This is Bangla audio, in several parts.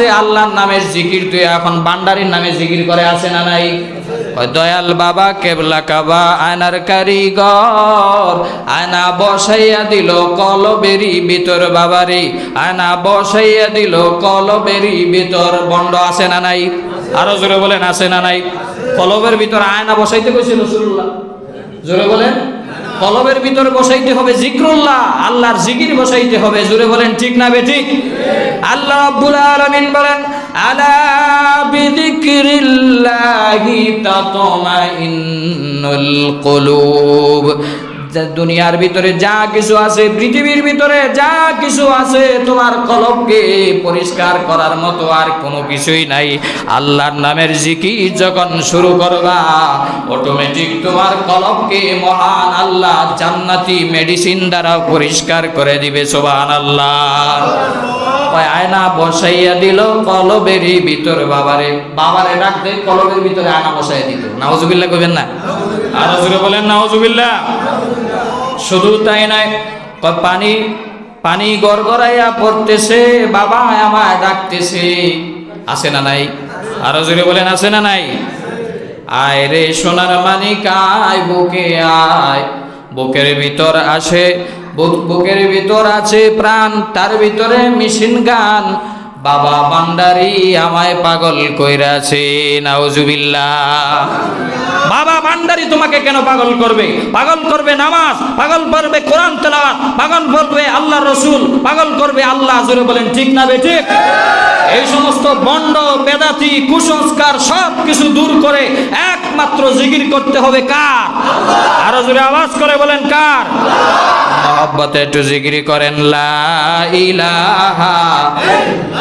আছে আল্লাহর নামের জিকির, তুই এখন বান্ডারির নামে জিকির করে আছে না নাই? দয়াল বাবা, কেবলা কাবা, আয়নার কারিগর, আয়না বসাইয়া দিল কলবেরি ভিতর বাবারি, আয়না বসাইয়া দিল কলবেরি ভিতর। বন্ড আছে না নাই? আরও জোরে বলেন, আছে না নাই? কলবের ভিতর আয়না বসাইতে কইছিল রসুল্লাহ জোরে বলেন। কলবের ভিতর বসাইতে হবে জিক্রুল্লাহ, আল্লাহর জিকির বসাইতে হবে। জুড়ে বলেন, ঠিক না বে ঠিক? আল্লাহ আব্বুল আলমিন বলেন, আলা দুনিয়ার ভিতরে যা কিছু আছে, পৃথিবীর ভিতরে যা কিছু আছে, তোমার কলবকে পরিষ্কার করার মতো আর কোনো কিছুই নাই। আল্লাহর নামের জিকি যখন শুরু করবা অটোমেটিক তোমার কলবকে মহান আল্লাহ জান্নাতি মেডিসিন দ্বারা পরিষ্কার করে দিবে সোবান আল্লাহ আয়না বসাইয়া দিল কলবেরই ভিতর বাবারে। বাবারে ডাকতে কলবের ভিতরে আয়না বসাইয়া দিত। নাওজুবিল্লাহ কইবেন না? আরও বলেন, নাওজুবিল্লাহ। শুধু তাই নয় পানি পানি গড়গড়াইয়া পড়তেছে, বাবা আমায় ডাকতেছে। আছে না নাই? আরও জোরে বলেন, আছে না নাই? আয় রে সোনার মানিক, আয়, বুকে আয়। বুকের ভিতর আসে বুকের ভিতর আছে প্রাণ, তার ভিতরে মেশিন গান। বাবা ভান্ডারি আমায় পাগল কইরাছে, নাউজুবিল্লাহ। বাবা ভান্ডারি তোমাকে কেন পাগল করবে? পাগল করবে নামাজ, পাগল করবে কোরআন তেলাওয়াত, পাগল করবে আল্লাহ রসুল, পাগল করবে আল্লাহ, জোরে বলেন, ঠিক না বে ঠিক? এই সমস্ত বন্ড, বেদাতি, কুসংস্কার সব কিছু দূর করে একমাত্র জিকির করতে হবে কার? আরও জোরে আওয়াজ করে বলেন, কার? মহব্বতে একটু জিকিরি করেন, লা ইলাহা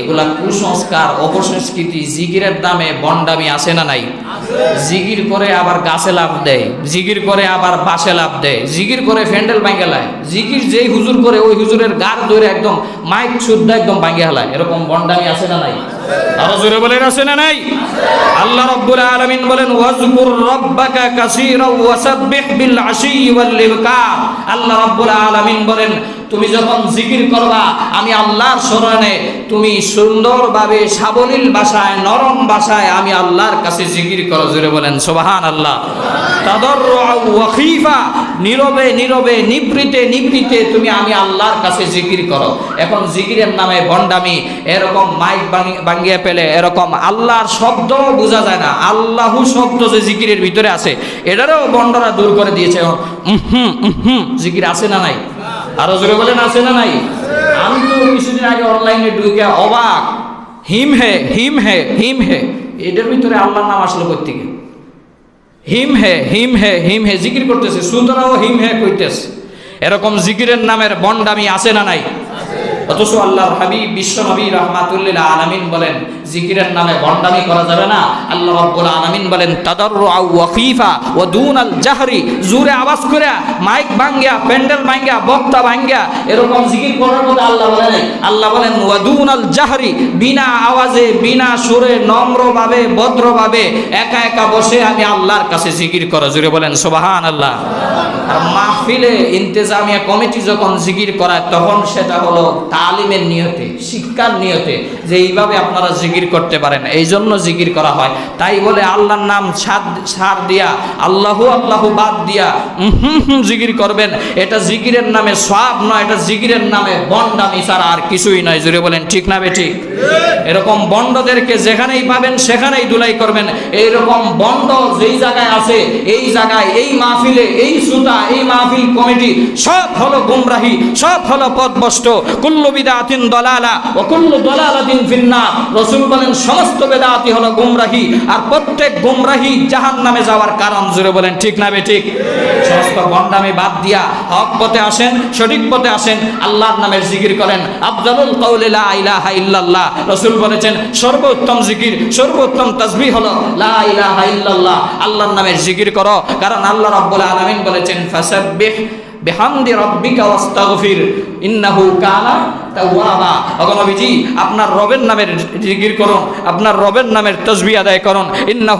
এগুলা কুসংস্কার, অপসংস্কৃতি জিগিরের দামে বন্ডামি আসে না নাই? জিগির করে আবার গাছে লাভ দেয় জিগির করে আবার বাসে লাভ দেয় জিগির করে ফ্যান্ডেল ভাঙ্গে লায় জিগির যেই হুজুর করে ওই হুজুরের গার ধরে একদম মাইক শুদ্ধ একদম ভাঙ্গে হেলায়। এরকম বন্ডামি আসে না নাই? জোরে বলেন, আছে না নাই? আল্লাহ রাব্বুল আলামিন বলেন, ওয়াজকুর রাব্বাকা কাসীরা ওয়াসাব্বিহ বিল আশি ওয়াল ইবকার আল্লাহ রাব্বুল আলামিন বলেন, তুমি যখন জিকির করবা, আমি আল্লাহর স্মরণে, তুমি সুন্দরভাবে সাবলীল ভাষায়, নরম ভাষায় আমি আল্লাহর কাছে জিকির করো। জুড়ে বলেন সোবাহান আল্লাহ ওয়াকিফা নীরবে নীরবে নিবৃতে নিবৃতে তুমি আমি আল্লাহর কাছে জিকির করো। এখন জিকিরের নামে বন্ডামি এরকম মাইক ভাঙ্গিয়ে পেলে এরকম আল্লাহর শব্দ বোঝা যায় না। আল্লাহু শব্দ যে জিকিরের ভিতরে আছে এটারও বন্ডরা দূর করে দিয়েছে। উহুম, উহুম, জিকির আছে না নাই? আরও জোরে বলেন আছে না নাই? আমি তো কিছুদিন আগে অনলাইনে ঢুকে অবাক। হিম হে হিম হে হিম হে। এটার ভিতরে আল্লাহর নাম আসলো কোথেকে হিম হে হিম হে হিম হে জিকির করতেছে। সুতরাও হিম হে কইতেছে। এরকম জিকিরের নামের বন্ডামি আছে না নাই? অথচ আল্লাহর হাবিব বিশ্ব নবী রহমাতুল্লিল আলমিন বলেন জিকিরের নামে বন্ডামি করা যাবে না। আল্লাহ রাব্বুল আলামিন বলেন তাদাররু ওয়া খীফা ওয়া দুনাল জাহরি। জোরে আওয়াজ করে মাইক ভাঙ্গিয়া, প্যান্ডেল ভাঙ্গিয়া, বক্তা ভাঙ্গিয়া, এরকম জিকির করার মধ্যে আল্লাহ বলেন আল্লাহ বলেন, ওয়া দুনাল জাহরি। বিনা আওয়াজে, বিনা সুরে, নম্রভাবে, ভদ্রভাবে, একা একা বসে আমি আল্লাহর কাছে জিকির করা। জোরে বলেন সুবহান আল্লাহ আর মাহফিলে ইন্তেজামিয়া কমিটি যখন জিকির করায়, তখন সেটা হলো তালিমের নিয়তে, শিক্ষার নিয়তে, যে এইভাবে আপনারা জিকির করতে পারেন এই জন্য জিকির করা হয়। তাই বলে আল্লাহর নাম ছাদ ছাড় দিয়া, আল্লাহু আল্লাহু বাদ দিয়া জিকির করবেন। এটা জিকিরের নামে সব নয়, এটা জিকিরের নামে বন্ডামি ছাড়া আর কিছুই নয়। জুড়ে বলেন, ঠিক না বেঠিক? এরকম বন্ডদেরকে যেখানেই পাবেন, সেখানেই দুলাই করবেন। এইরকম বন্ড যেই জায়গায় আছে, এই জায়গায়, এই মাহফিলে, এই সুতা এই মাহফিল কমিটি, সব হলো গুমরাহি, সব হলো পথভ্রষ্ট। কুল্লু বিদাতিন দলালা ও কুল্লু দলালাতিন ফিন্নার। রসুল বলেন সমস্ত বেদাতি হলো গুমরাহি, আর প্রত্যেক গুমরাহি জাহান নামে যাওয়ার কারণ জুড়ে বলেন, ঠিক না ঠিক? সমস্ত বন্ডামি বাদ দিয়া হক পথে আসেন, সঠিক পথে আসেন, আল্লাহর নামের জিকির করেন। আফজালুল লা ইলাহা ইল্লাল্লাহ। রাসূল বলেছেন, সর্বোত্তম জিকির, সর্বোত্তম তাসবিহ হলো লা ইলাহা ইল্লাল্লাহ। আল্লাহর নামের জিকির করো, কারণ আল্লাহ রাব্বুল আলামিন বলেছেন, ফাসাব্বিহ বিহামদি রব্বিকা ওয়াস্তাগফির, ইন্নাহু কানা তাওয়াবা। ওগো নবীজি, আপনার রবের নামের জিকির করুন, আপনার রবের নামের তাসবিহ আদায় করুন, ইন্নাহু